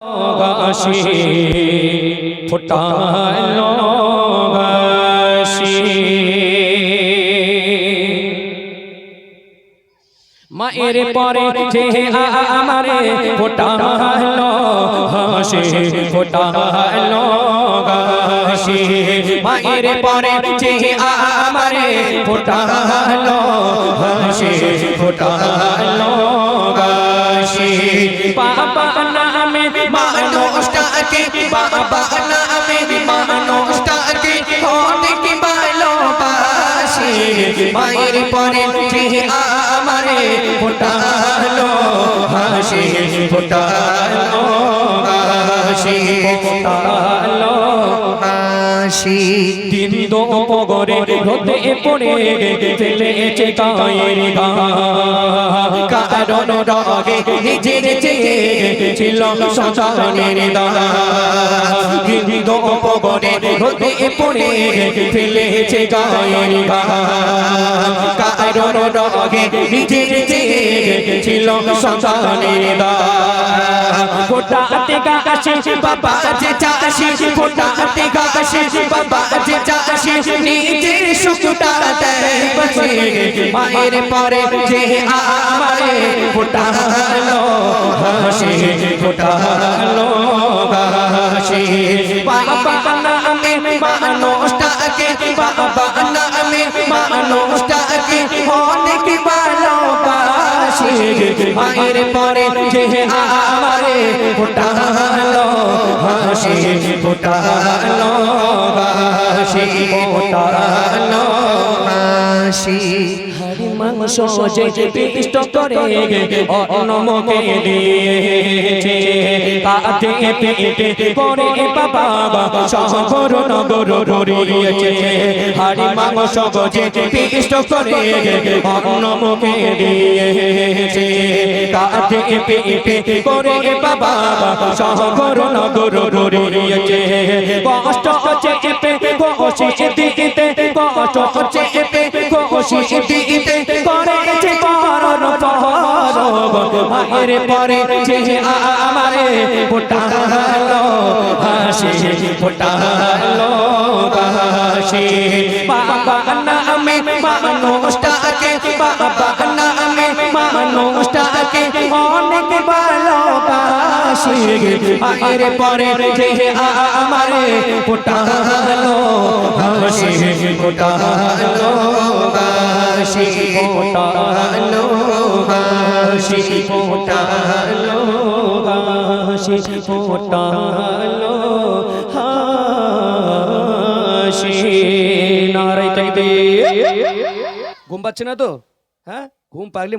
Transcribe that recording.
গাছি ফোটালো গাছি মায়ের পরে যে আমারে ফোটালো হাসি ফোটালো গাছি মায়ের পরে যে আমারে ফোটালো হাসি ফোটালো নামে মানুষটাকে বাবা নামে মানুষটাকে অনেক ভালোবাসি মায়ের পরে আমারে ফোটালো হাসি ফোটালো হাসি দিন দো পগরে রোদে পড়ে ফেলেছে গায়ের গা কারণ রগে নিজের চেয়ে ছিল সন্তানের দা দিন দো পগরে রোদে পড়ে ফেলেছে গায়ের গা কারণ রগে নিজের চেয়ে ছিল সন্তানের দা ফোটাতে গাছে বাবা যে চাষি ফোটাতে গাছে বাবা যে চাষি নিজের সুখটা দেয় বসে মায়ের পরে যে আমারে ফোটালো হাসি ফোটালো হাসি মায়ের পরে যে আমারে ফোটালো, হাসি ফোটালো হাসি ফোটালো, হাসি। মাংস যে পিষ্ট করে অন্নমকে দিয়েছে। কাঁধে পেটে পরে বাবা শহর নগর ররিয়েছে হাড়ি মাংস যে পিষ্ট করে অন্নমকে দিয়েছে। কাঁধে পেটে পরে বাবা শহর নগর ররিয়েছে কষ্ট চেপে কষি দিতে কষ্ট চেপে কষি দিতে করেছে পরন পরব মায়ের পরে যে আমারে ফোটালো হাসি ফোটালো হাসি বাবা নামে মানুষটাকে বাবা নামে মানুষটাকে অনেক ভালোবাসি। মায়ের পরে যে আমারে হাসি হাসি হাসি হাসি হাসি নারাই ঘুম পাচ্ছে না তো? হ্যাঁ? ঘুম পাগলি